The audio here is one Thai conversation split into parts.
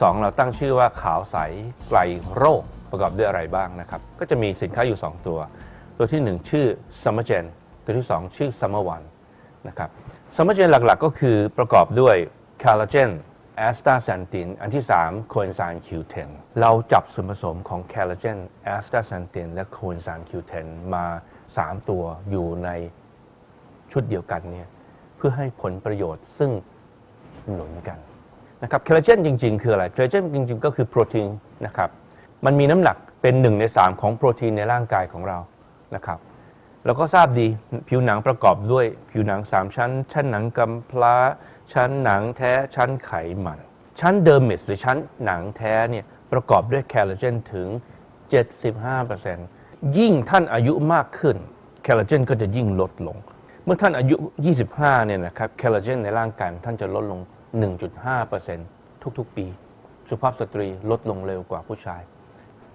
2 เราตั้งชื่อว่าขาวใสไกลโรคประกอบด้วยอะไรบ้างนะครับ ก็จะมีสินค้าอยู่ 2 ตัว ตัวที่ 1 ชื่อ Summer Gen ตัวที่ 2 ชื่อ Summer One นะครับ Summer Gen หลักๆ ก็คือประกอบด้วย Collagen a s t a x a n t i n อันที่3 Coenzyme Q10 เราจับส่วนผสมของ Collagen a s t a x a n t i n และ Coenzyme Q10 มา 3 ตัวอยู่ในชุดเดียวกันเนี่ยเพื่อให้ผลประโยชน์ซึ่งหนุนกัน นะครับคอลลาเจนจริง ๆ คืออะไรคอลลาเจนจริง ๆ ก็คือโปรตีนนะครับมันมีน้ำหนักเป็นหนึ่งใน 3 ของโปรตีนในร่างกายของเรานะครับเราก็ทราบดีผิวหนังประกอบด้วยผิวหนัง 3 ชั้น ชั้นหนังกำพร้าชั้นหนังแท้ชั้นไขมัน ชั้นเดอร์มิสหรือชั้นหนังแท้เนี่ยประกอบด้วยคอลลาเจนถึง 75%ยิ่งท่านอายุมากขึ้นคอลลาเจนก็จะยิ่งลดลง เมื่อท่านอายุ 25เนี่ยนะครับคอลลาเจนในร่างกายของท่านจะลดลง 1.5%ทุกๆปี สุภาพสตรีลดลงเร็วกว่าผู้ชาย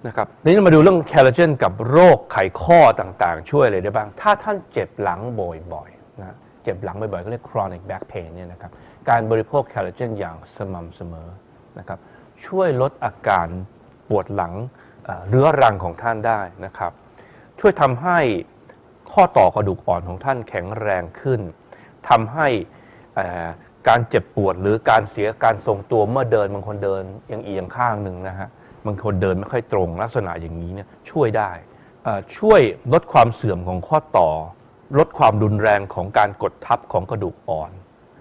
นะครับทีนี้มาดูเรื่องคอลลาเจนกับโรคไขข้อต่างๆ ช่วยอะไรได้บ้าง ถ้าท่านเจ็บหลังบ่อยๆนะเจ็บหลังบ่อยๆก็เรียก chronic back pain เนี่ยนะครับการบริโภคคอลลาเจนอย่างสม่ำเสมอนะครับช่วยลดอาการปวดหลังเอ่อเรื้อรังของท่านได้นะครับ ช่วยทำให้ข้อต่อกระดูกอ่อนของท่านแข็งแรงขึ้นทำให้เอ่อ การเจ็บปวดหรือการเสียการทรงตัวเมื่อเดินบางคนเดินเอียงเอียงๆข้างหนึ่งนะฮะบางคนเดินไม่ค่อยตรงลักษณะอย่างนี้เนี่ยช่วยได้ช่วยลดความเสื่อมของข้อต่อ ลดความรุนแรงของการกดทับของกระดูกอ่อน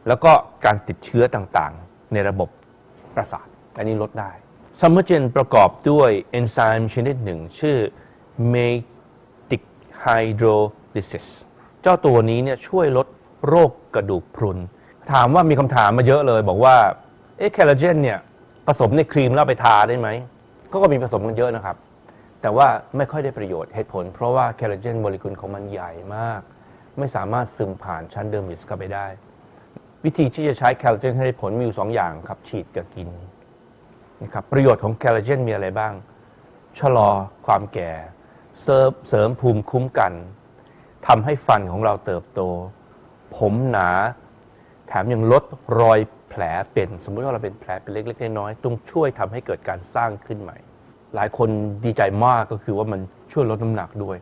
แล้วก็การติดเชื้อต่างๆ ในระบบประสาท อันนี้ลดได้ซัมเมอร์เจนประกอบด้วยเอนไซม์ชนิดหนึ่ง ชื่อ Matic Hydrolysis เจ้าตัวนี้เนี่ยช่วยลดโรคกระดูกพรุน ถามว่ามีคำถามมาเยอะเลย บอกว่าเอ๊ะคลลาเจนเนี่ยผสมในครีมแล้วไปทาได้ไหมก็ก็มีผสมกันเยอะนะครับ แต่ว่าไม่ค่อยได้ประโยชน์เหตุผล เพราะว่าแคลลาเจนโมเลกุลของมันใหญ่มาก ไม่สามารถซึมผ่านชั้นเดอร์มิสเข้าไปได้ วิธีที่จะใช้แคลลาเจนให้ได้ผลมีอยู่สองอย่างครับ ฉีดกับกินนะครับประโยชน์ของแคลลาเจนมีอะไรบ้าง ชะลอความแก่เสริมเสริมภูมิคุ้มกันทำให้ฟันของเราเติบโต ผมหนา แถมยังลดรอยแผลเป็น สมมุติว่าเราเป็นแผลเป็นเล็กๆน้อยๆต้องช่วยทำให้เกิดการสร้างขึ้นใหม่ หลายคนดีใจมากก็คือว่ามันช่วยลดน้ำหนักด้วย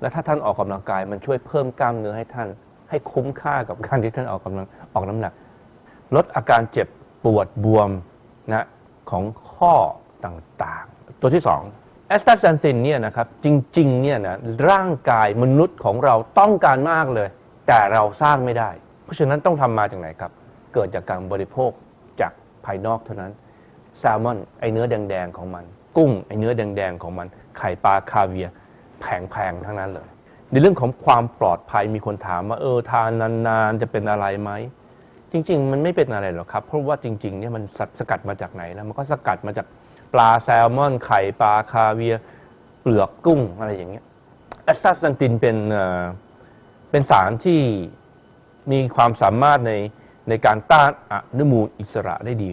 และถ้าท่านออกกำลังกายมันช่วยเพิ่มกล้ามเนื้อให้ท่าน ให้คุ้มค่ากับการที่ท่านออกกำลังออกน้ำหนัก ลดอาการเจ็บปวดบวมนะของข้อต่างๆ ตัวที่2แอสตาซันตินเนี่ยนะครับจริงๆเนี่ยนะร่างกายมนุษย์ของเราต้องการมากเลย แต่เราสร้างไม่ได้ เพราะฉะนั้นต้องทำมาจากไหนครับ เกิดจากการบริโภคจากภายนอกเท่านั้นแซลมอนไอเนื้อแดงๆของมัน กุ้งไอเนื้อแดงๆของมัน ไข่ปลาคาเวียแพงๆทั้งนั้นเลย ในเรื่องของความปลอดภัยมีคนถามว่าเออทานนานๆจะเป็นอะไรไหมจริง ๆ มันไม่เป็นอะไรหรอกครับ เพราะว่าจริงๆเนี่ยมันสสกัดมาจากไหนแล้วมันก็สกัดมาจากปลาแซลมอน ไข่ปลาคาเวียเปลือกกุ้งอะไรอย่างเงี้ยแอสตาซันตินเป็นเป็นสารที่ มีความสามารถในในการต้านอนุมูลอิสระได้ดี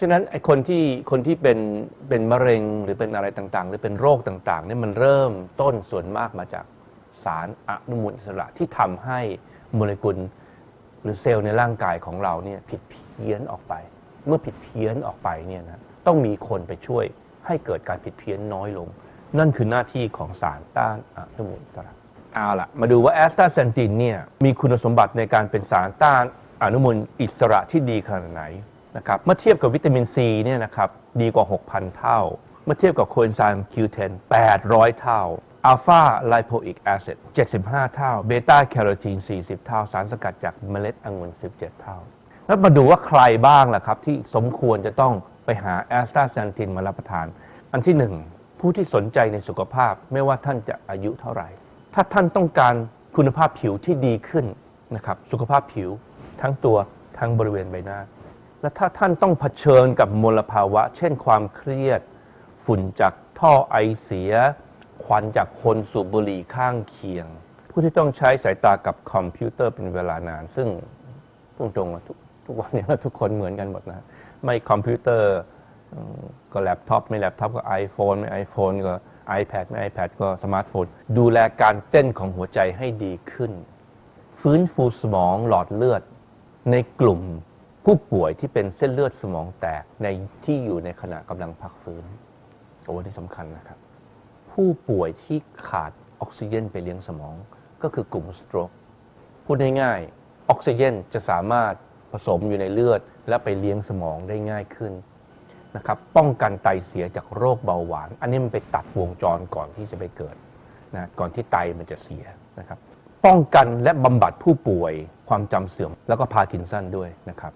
ฉะนั้นไอ้คนที่คนที่เป็นเป็นมะเร็งหรือเป็นอะไรต่างๆ หรือเป็นโรคต่างๆเนี่ยมันเริ่มต้นส่วนมากมาจากสารอนุมูลอิสระที่ทำให้โมเลกุลหรือเซลล์ในร่างกายของเราเนี่ยผิดเพี้ยนออกไป เมื่อผิดเพี้ยนออกไปเนี่ยนะต้องมีคนไปช่วยให้เกิดการผิดเพี้ยนน้อยลง นั่นคือหน้าที่ของสารต้านอนุมูลอิสระ เอาล่ะ มาดูว่าแอสตาเซนตินเนี่ยมีคุณสมบัติในการเป็นสารต้านอนุมูลอิสระที่ดีขนาดไหนนะครับเมื่อเทียบกับวิตามินซีเนี่ยนะครับดีกว่า 6,000 เท่า เมื่อเทียบกับโคเอนไซม์ Q10 800 เท่าอัลฟาไลโพอิกแอซิด75 เท่า เบต้าแคโรทีน 40 เท่า สารสกัดจากเมล็ดองุ่น 17 เท่า แล้วมาดูว่าใครบ้างล่ะครับ ที่สมควรจะต้องไปหาแอสตาเซนตินมารับประทาน อันที่หนึ่งผู้ที่สนใจในสุขภาพไม่ว่าท่านจะอายุเท่าไหร่ ถ้าท่านต้องการคุณภาพผิวที่ดีขึ้นนะครับสุขภาพผิวทั้งตัวทั้งบริเวณใบหน้า และถ้าท่านต้องเผชิญกับมลภาวะ เช่นความเครียด ฝุ่นจากท่อไอเสีย ควันจากคนสูบบุหรี่ข้างเคียง ผู้ที่ต้องใช้สายตากับคอมพิวเตอร์เป็นเวลานาน ซึ่งตรงๆทุกทุกวันนี้เราทุกคนเหมือนกันหมดนะไม่คอมพิวเตอร์ก็แล็ปท็อปไม่แล็ปท็อปก็ iPhone ไม่ iPhone ก็ iPad ไม่ iPad ก็สมาร์ทโฟน ดูแลการเต้นของหัวใจให้ดีขึ้น ฟื้นฟูสมองหลอดเลือด ในกลุ่มผู้ป่วยที่เป็นเส้นเลือดสมองแตกในที่อยู่ในขณะกำลังพักฟื้นโอ้นี่สำคัญนะครับ ผู้ป่วยที่ขาดออกซิเจนไปเลี้ยงสมอง ก็คือกลุ่มสโตรกพูดง่ายๆออกซิเจนจะสามารถผสมอยู่ในเลือด และไปเลี้ยงสมองได้ง่ายขึ้น นะครับป้องกันไตเสียจากโรคเบาหวาน อันนี้มันไปตัดวงจรก่อนที่จะไปเกิดนะก่อนที่ไตมันจะเสียนะครับป้องกันและบำบัดผู้ป่วยความจำเสื่อม แล้วก็พาร์กินสันด้วยนะครับ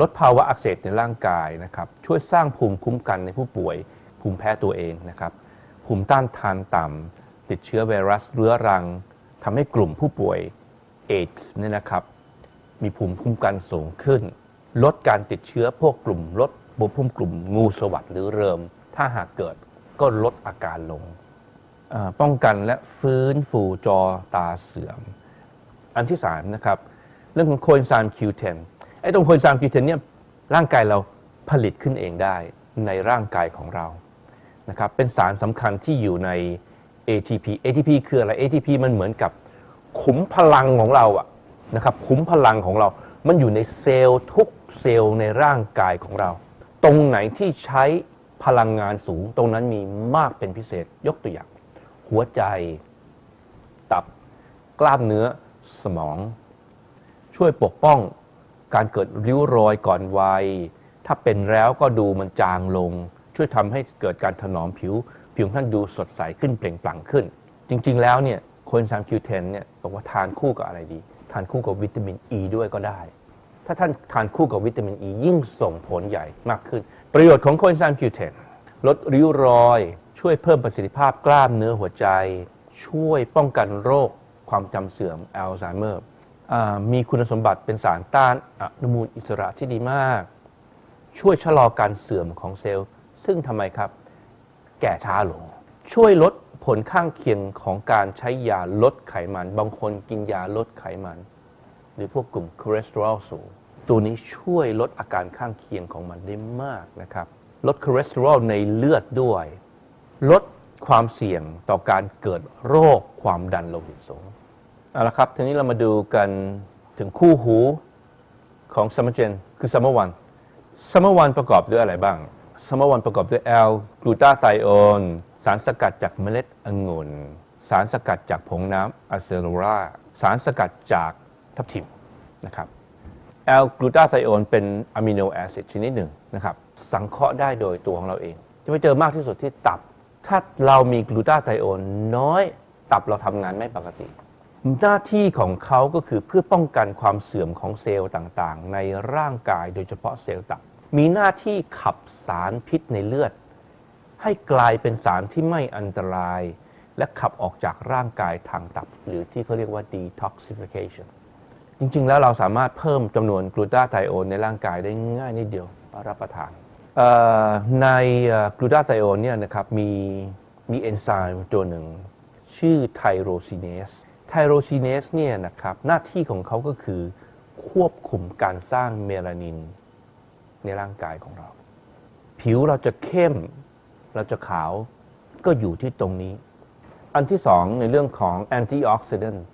ลดภาวะอักเสบในร่างกายนะครับช่วยสร้างภูมิคุ้มกันในผู้ป่วย ภูมิแพ้ตัวเองนะครับภูมิต้านทานต่ำติดเชื้อไวรัสเรื้อรังทำให้กลุ่มผู้ป่วยเอดส์เนี่ยนะครับมีภูมิคุ้มกันสูงขึ้น ลดการติดเชื้อพวกกลุ่มลด บุพุ่มกลุ่มงูสวัสดหรือเริม ถ้าหากเกิดก็ลดอาการลง ป้องกันและฟื้นฟูจอตาเสื่อม อันที่สามนะครับ เรื่องของโคเอนไซม์ Q10 ไอ้ตรงโคเอนไซม์ Q10 เนี่ยร่างกายเราผลิตขึ้นเองได้ในร่างกายของเรานะครับเป็นสารสำคัญที่อยู่ใน ATP ATP คืออะไร ATP มันเหมือนกับขุมพลังของเราอะนะครับขุมพลังของเรา มันอยู่ในเซลล์ทุกเซลล์ในร่างกายของเรา ตรงไหนที่ใช้พลังงานสูง ตรงนั้นมีมากเป็นพิเศษยกตัวอย่าง หัวใจ ตับกล้ามเนื้อสมอง ช่วยปกป้องการเกิดริ้วรอยก่อนวัย ถ้าเป็นแล้วก็ดูมันจางลง ช่วยทำให้เกิดการถนอมผิว ผิวของท่านดูสดใสขึ้นเปล่งปลั่งขึ้น จริง ๆ แล้วเนี่ยคเอนไซม์ Q10 เนี่ยบอกว่าทานคู่กับอะไรดี ทานคู่กับวิตามินอ e ีด้วยก็ได้ ถ้าท่านทานคู่กับวิตามินอ e ียิ่งส่งผลใหญ่มากขึ้น ประโยชน์ของโคเอนไซม์ Q10 ลดริ้วรอย ช่วยเพิ่มประสิทธิภาพกล้ามเนื้อหัวใจ ช่วยป้องกันโรคความจำเสื่อมอัลไซเมอร์มีคุณสมบัติเป็นสารต้านอนุมูลอิสระที่ดีมาก ช่วยชะลอการเสื่อมของเซลล์ ซึ่งทำไมครับ แก่ช้าลง ช่วยลดผลข้างเคียงของการใช้ยาลดไขมัน บางคนกินยาลดไขมัน หรือพวกกลุ่มคอเลสเตอรอลสูง ตัวนี้ช่วยลดอาการข้างเคียงของมันได้มากนะครับ ลดคอเลสเตอรอลในเลือดด้วย ลดความเสี่ยงต่อการเกิดโรคความดันโลหิตสูงเอาละครับ ทีนี้เรามาดูกันถึงคู่หูของซัมเมอร์เจนคือซัมเมอร์วันซัมเมอร์วันประกอบด้วยอะไรบ้างซัมเมอร์วันประกอบด้วยแอลกลูตาไทโอนสารสกัดจากเมล็ดองุ่น สารสกัดจากผงน้ำอะเซโลราสารสกัดจาก ทับทิมนะครับแอลกลูตาไทโอนเป็นอะมิโนแอซิดชนิดหนึ่งนะครับสังเคราะห์ได้โดยตัวของเราเอง จะไปเจอมากที่สุดที่ตับ ถ้าเรามีกลูตาไทโอนน้อยตับเราทำงานไม่ปกติ หน้าที่ของเขาก็คือเพื่อป้องกันความเสื่อมของเซลล์ต่างๆ ในร่างกายโดยเฉพาะเซลล์ตับ มีหน้าที่ขับสารพิษในเลือด ให้กลายเป็นสารที่ไม่อันตราย และขับออกจากร่างกายทางตับ หรือที่เขาเรียกว่า detoxification จริง ๆ แล้วเราสามารถเพิ่มจำนวนกลูตาไทโอนในร่างกายได้ง่ายนิดเดียวรับประทานในกลูตาไทโอนเนี่ยนะครับมีมีเอนไซม์ตัวหนึ่ง ชื่อไทโรซินเนสไทโรซินเนสเนี่ยนะครับหน้าที่ของเขาก็คือควบคุมการสร้างเมลานินในร่างกายของเรา ผิวเราจะเข้มเราจะขาวก็อยู่ที่ตรงนี้ อันที่สองในเรื่องของแอนตี้ออกซิเดนต์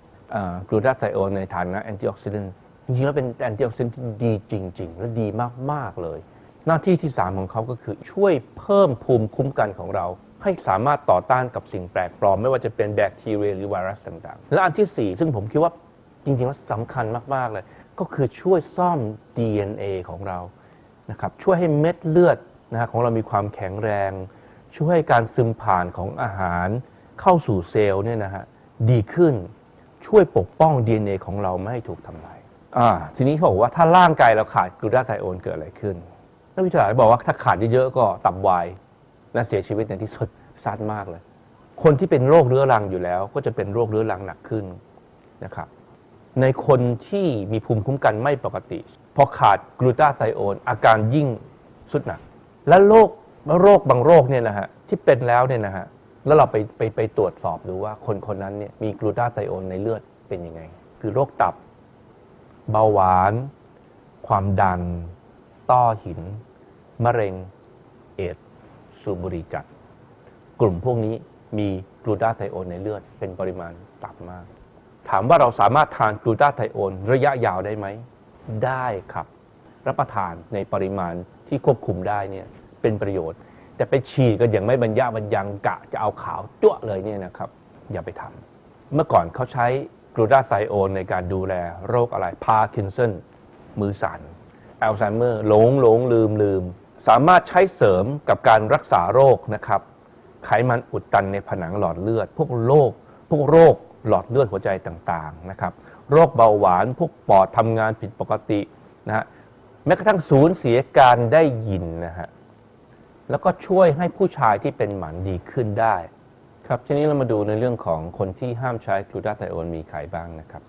กลูตาไทโอนในฐานะแอนตี้ออกซิเดนต์จริงๆแล้วเป็นแอนตี้ออกซิเดนต์ที่ดีจริง ๆ และดีมากๆเลย หน้าที่ที่ 3 ของเขาก็คือช่วยเพิ่มภูมิคุ้มกันของเรา ให้สามารถต่อต้านกับสิ่งแปลกปลอม ไม่ว่าจะเป็นแบคทีเรียหรือไวรัสต่างๆ และอันที่ 4 ซึ่งผมคิดว่าจริงๆแล้วสำคัญมากๆเลย ก็คือช่วยซ่อม DNA ของเรานะครับช่วยให้เม็ดเลือดนะฮะของเรามีความแข็งแรง ช่วยให้การซึมผ่านของอาหารเข้าสู่เซลล์เนี่ยนะฮะดีขึ้น ช่วยปกป้อง DNA ของเราไม่ให้ถูกทำลายอ่าทีนี้เขาบอกว่าถ้าร่างกายเราขาดกลูตาไทโอนเกิดอะไรขึ้นนักวิจัยบอกว่าถ้าขาดเยอะๆก็ตับวายและเสียชีวิตในที่สุดสั้นมากเลย คนที่เป็นโรคเรื้อรังอยู่แล้ว ก็จะเป็นโรคเรื้อรังหนักขึ้นนะครับในคนที่มีภูมิคุ้มกันไม่ปกติพอขาดกลูตาไทโอนอาการยิ่งสุดหนัก และโรคโรคบางโรคเนี่ยนะฮะที่เป็นแล้วเนี่ยนะฮะ แล้วเราไปไปไปตรวจสอบดูว่าคนคนนั้นเนี่ยมีกลูตาไทโอนในเลือดเป็นยังไง คือโรคตับ เบาหวาน ความดัน ต้อหิน มะเร็ง เอดสูบบุหรี่จัด กลุ่มพวกนี้มีกลูตาไทโอนในเลือดเป็นปริมาณต่ำมาก ถามว่าเราสามารถทานกลูตาไทโอนระยะยาวได้ไหม ได้ครับ รับประทานในปริมาณที่ควบคุมได้เนี่ยเป็นประโยชน์ แต่ไปฉีดกันอย่างไม่บรรยะบรรยังกะจะเอาขาวจั่วเลยเนี่ยนะครับ อย่าไปทำเมื่อก่อนเขาใช้กลูตาไซโอนในการดูแลโรคอะไรพาร์กินสันมือสั่นอัลไซเมอร์หลงหลงลืมลืมสามารถใช้เสริมกับการรักษาโรคนะครับ ไขมันอุดตันในผนังหลอดเลือด พวกโรคพวกโรคหลอดเลือดหัวใจต่างๆนะครับโรคเบาหวานพวกปอดทำงานผิดปกตินะฮะแม้กระทั่งสูญเสียการได้ยินนะฮะ แล้วก็ช่วยให้ผู้ชายที่เป็นหมันดีขึ้นได้ ครับทีนี้เรามาดูในเรื่องของคนที่ห้ามใช้กลูตาไทโอนมีใครบ้างนะครับ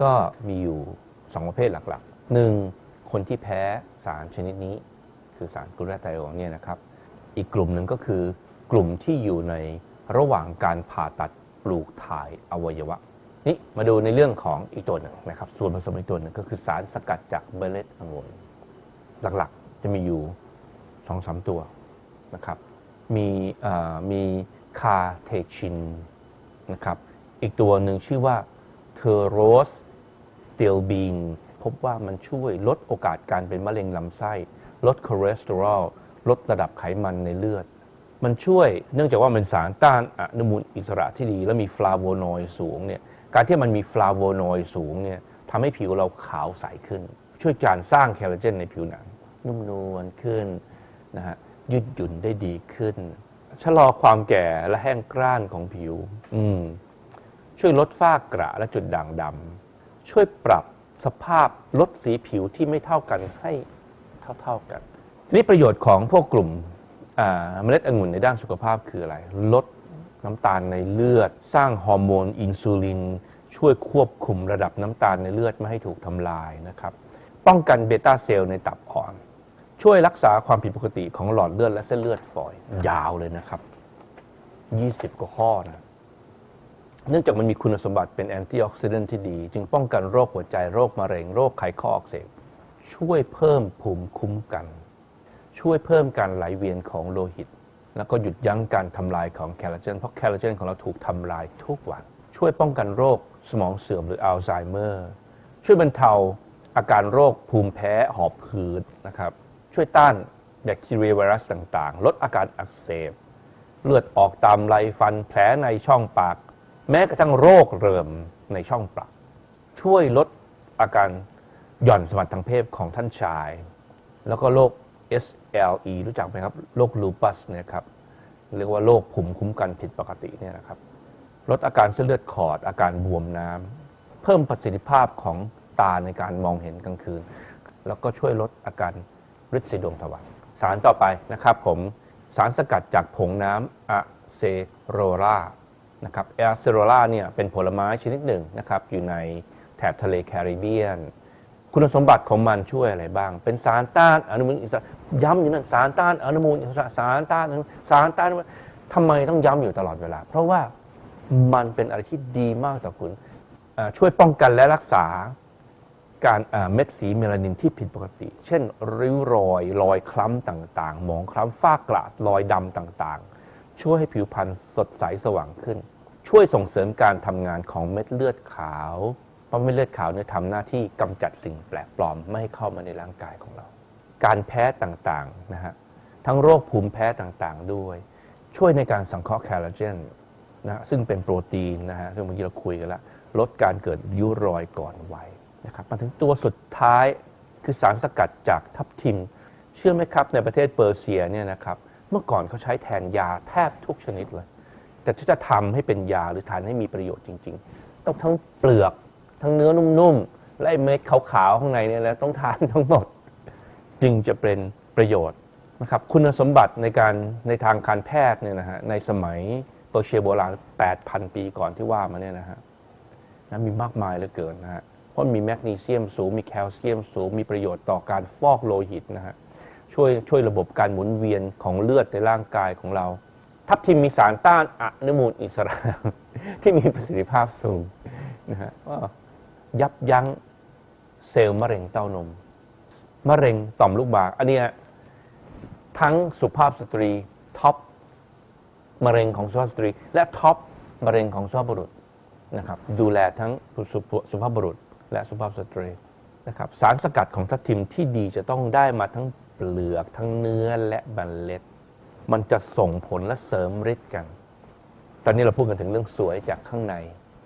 ก็มีอยู่ 2 ประเภทหลักๆหนึ่งคนที่แพ้สารชนิดนี้ คือสารกลูตาไทโอนเนี่ยนะครับอีกกลุ่มหนึ่งก็คือกลุ่มที่อยู่ในระหว่างการผ่าตัดปลูกถ่ายอวัยวะนี่มาดูในเรื่องของอีกตัวหนึ่งนะครับ ส่วนผสมอีกตัวหนึ่งก็คือสารสกัดจากเมล็ดองุ่นหลักๆ จะมีอยู่สองสามตัว นะครับมีมีคาเทชินนะครับอีกตัวหนึ่งชื่อว่าเทโรสเตลบีนพบว่ามันช่วยลดโอกาสการเป็นมะเร็งลำไส้ ลดคอเลสเตอรอลลดระดับไขมันในเลือด มันช่วยเนื่องจากว่ามันสารต้านอนุมูลอิสระที่ดี และมีฟลาโวนอยด์สูงเนี่ยการที่มันมีฟลาโวนอยด์สูงเนี่ยทำให้ผิวเราขาวใสขึ้น ช่วยการสร้างแคลเจนในผิวหนัง นุ่มนวลขึ้นนะฮะ ยืดหยุ่นได้ดีขึ้น ชะลอความแก่และแห้งกร้านของผิว อืม ช่วยลดฝ้ากระและจุดด่างดำช่วยปรับสภาพลดสีผิวที่ไม่เท่ากันให้เท่าๆกัน ทีนี้ประโยชน์ของพวกกลุ่มเมล็ดองุ่นในด้านสุขภาพคืออะไร ลดน้ำตาลในเลือด สร้างฮอร์โมนอินซูลิน ช่วยควบคุมระดับน้ำตาลในเลือดไม่ให้ถูกทำลายนะครับ ป้องกันเบต้าเซลล์ในตับอ่อน ช่วยรักษาความผิดปกติของหลอดเลือดและเส้นเลือดฝอย ยาวเลยนะครับ20กว่าข้อนะ เนื่องจากมันมีคุณสมบัติเป็นแอนตี้ออกซิเดนต์ที่ดี จึงป้องกันโรคหัวใจโรคมะเร็งโรคไขข้ออักเสบช่วยเพิ่มภูมิคุ้มกัน ช่วยเพิ่มการไหลเวียนของโลหิต แล้วก็หยุดยั้งการทำลายของแคลเจนเพราะแคลเจนของเราถูกทำลายทุกวัน ช่วยป้องกันโรคสมองเสื่อมหรืออัลไซเมอร์ ช่วยบรรเทาอาการโรคภูมิแพ้หอบหืดนะครับ ช่วยต้านแบคทีเรียไวรัสต่างๆ ลดอาการอักเสบ เลือดออกตามไรฟันแผลในช่องปาก แม้กระทั่งโรคเริมในช่องปาก ช่วยลดอาการหย่อนสมรรถทางเพศของท่านชาย แล้วก็โรค SLE รู้จักไหมครับ โรคลูปัสเนี่ยครับ เรียกว่าโรคภูมิคุ้มกันผิดปกติเนี่ยนะครับ ลดอาการเส้นเลือดขอด อาการบวมน้ำเพิ่มประสิทธิภาพของตาในการมองเห็นกลางคืน แล้วก็ช่วยลดอาการ ริดสีดวงทวารสารต่อไปนะครับผมสารสกัดจากผงน้ำอะเซโรรานะครับอะเซโรราเนี่ยเป็นผลไม้ชนิดหนึ่งนะครับอยู่ในแถบทะเลแคริบเบียน คุณสมบัติของมันช่วยอะไรบ้าง เป็นสารต้านอนุมูลอิสระย้ำอยู่นั่นสารต้านอนุมูลอิสระสารต้านอนุสารต้านทำไมต้องย้ำอยู่ตลอดเวลา เพราะว่ามันเป็นอะไรที่ดีมากต่อคุณช่วยป้องกันและรักษา การเม็ดสีเมลานินที่ผิดปกติ เช่น ริ้วรอยรอยคล้ำต่างๆ หมองคล้ำฝ้ากระรอยดำต่างๆ ช่วยให้ผิวพรรณสดใสสว่างขึ้น ช่วยส่งเสริมการทำงานของเม็ดเลือดขาวเพราะเม็ดเลือดขาวเนี่ยทำหน้าที่กำจัดสิ่งแปลกปลอมไม่ให้เข้ามาในร่างกายของเรา การแพ้ต่างๆนะฮะทั้งโรคภูมิแพ้ต่างๆด้วย ช่วยในการสังเคราะห์แคลเจนนะซึ่งเป็นโปรตีนนะฮะซึ่งเมื่อกี้เราคุยกันแล้วลดการเกิดริ้วรอยก่อนวัย นะครับมาถึงตัวสุดท้ายคือสารสกัดจากทับทิม เชื่อไหมครับในประเทศเปอร์เซียเนี่ยนะครับเมื่อก่อนเขาใช้แทนยาแทบทุกชนิดเลย แต่ถ้าจะทำให้เป็นยาหรือทานให้มีประโยชน์จริง ๆ ต้องทั้งเปลือก ทั้งเนื้อนุ่มๆและไอ้เม็ดขาวๆข้างในเนี่ยแหละต้องทานทั้งหมด จึงจะเป็นประโยชน์นะครับคุณสมบัติในการในทางการแพทย์เนี่ยนะฮะในสมัยเปอร์เซียโบราณ 8,000 ปีก่อนที่ว่ามาเนี่ยนะฮะนะมีมากมายเหลือเกินนะฮะ ราะมีแมกนีเซียมสูง มีแคลเซียมสูง มีประโยชน์ต่อการฟอกโลหิตนะฮะช่วยช่วยระบบการหมุนเวียนของเลือดในร่างกายของเรา ทับทิมมีสารต้านอนุมูลอิสระ ที่มีประสิทธิภาพสูงนะฮะยับยั้งเซลล์มะเร็งเต้านม มะเร็งต่อมลูกหมาก อันนี้ทั้งสุภาพสตรีท็อปมะเร็งของสุภาพสตรี และท็อปมะเร็งของสุภาพบุรุษนะครับ ดูแลทั้งสุภาพบุรุษ และสุภาพสตรีนะครับสารสกัดของทับทิมที่ดีจะต้องได้มาทั้งเปลือกทั้งเนื้อและเล็ด มันจะส่งผลและเสริมฤทธิ์กัน ตอนนี้เราพูดกันถึงเรื่องสวยจากข้างใน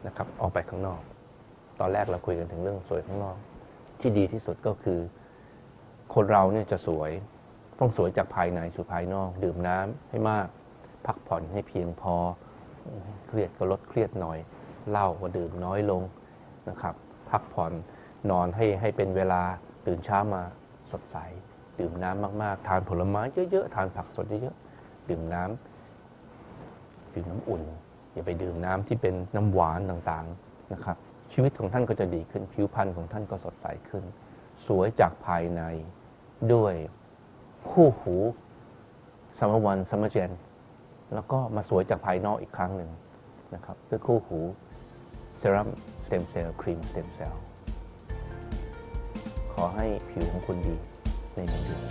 นะครับออกไปข้างนอก ตอนแรกเราคุยกันถึงเรื่องสวยข้างนอก ที่ดีที่สุดก็คือ คนเราเนี่ยจะสวยต้องสวยจากภายในสู่ภายนอก ดื่มน้ำให้มาก พักผ่อนให้เพียงพอ เครียดก็ลดเครียดหน่อยเหล้าก็ดื่มน้อยลงนะครับ พักผ่อนนอนให้ให้เป็นเวลาตื่นเช้ามาสดใส ดื่มน้ำมากๆ ทานผลไม้เยอะๆ ทานผักสดเยอะๆ ดื่มน้ำดื่มน้ำอุ่น อย่าไปดื่มน้ำที่เป็นน้ำหวานต่างๆนะครับ ชีวิตของท่านก็จะดีขึ้น ผิวพรรณของท่านก็สดใสขึ้น สวยจากภายในด้วยคู่หูสมวันสมเจน แล้วก็มาสวยจากภายนอกอีกครั้งหนึ่งนะครับ ด้วยคู่หู เซรั่มสเต็มเซลล์ครีมสเต็มเซลล์ขอให้ผิวของคุณดีในหนึ่งเดือน